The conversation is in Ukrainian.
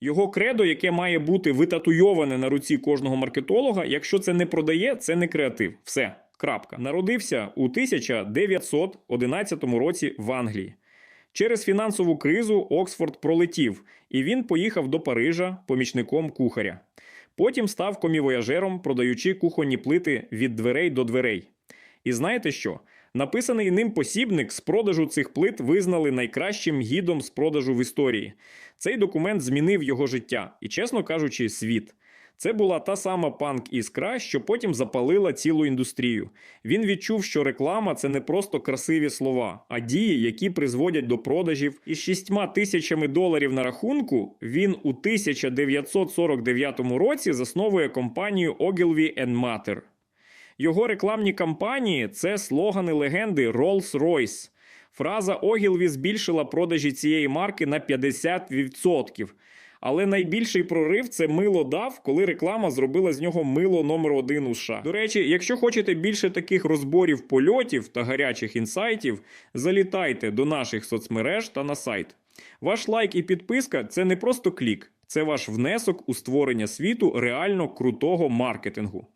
Його кредо, яке має бути витатуйоване на руці кожного маркетолога, якщо це не продає, це не креатив. Все. Крапка. Народився у 1911 році в Англії. Через фінансову кризу Оксфорд пролетів, і він поїхав до Парижа помічником кухаря. Потім став комівояжером, продаючи кухонні плити від дверей до дверей. І знаєте що? Написаний ним посібник з продажу цих плит визнали найкращим гідом з продажу в історії. Цей документ змінив його життя і, чесно кажучи, світ. Це була та сама панк-іскра, що потім запалила цілу індустрію. Він відчув, що реклама це не просто красиві слова, а дії, які призводять до продажів. Із шістьма тисячами доларів на рахунку він у 1949 році засновує компанію Ogilvy Matter. Його рекламні кампанії це слогани легенди Rolls-Royce. Фраза Огілві збільшила продажі цієї марки на 50%. Але найбільший прорив це мило дав, коли реклама зробила з нього мило номер один у США. До речі, якщо хочете більше таких розборів польотів та гарячих інсайтів, залітайте до наших соцмереж та на сайт. Ваш лайк і підписка це не просто клік, це ваш внесок у створення світу реально крутого маркетингу.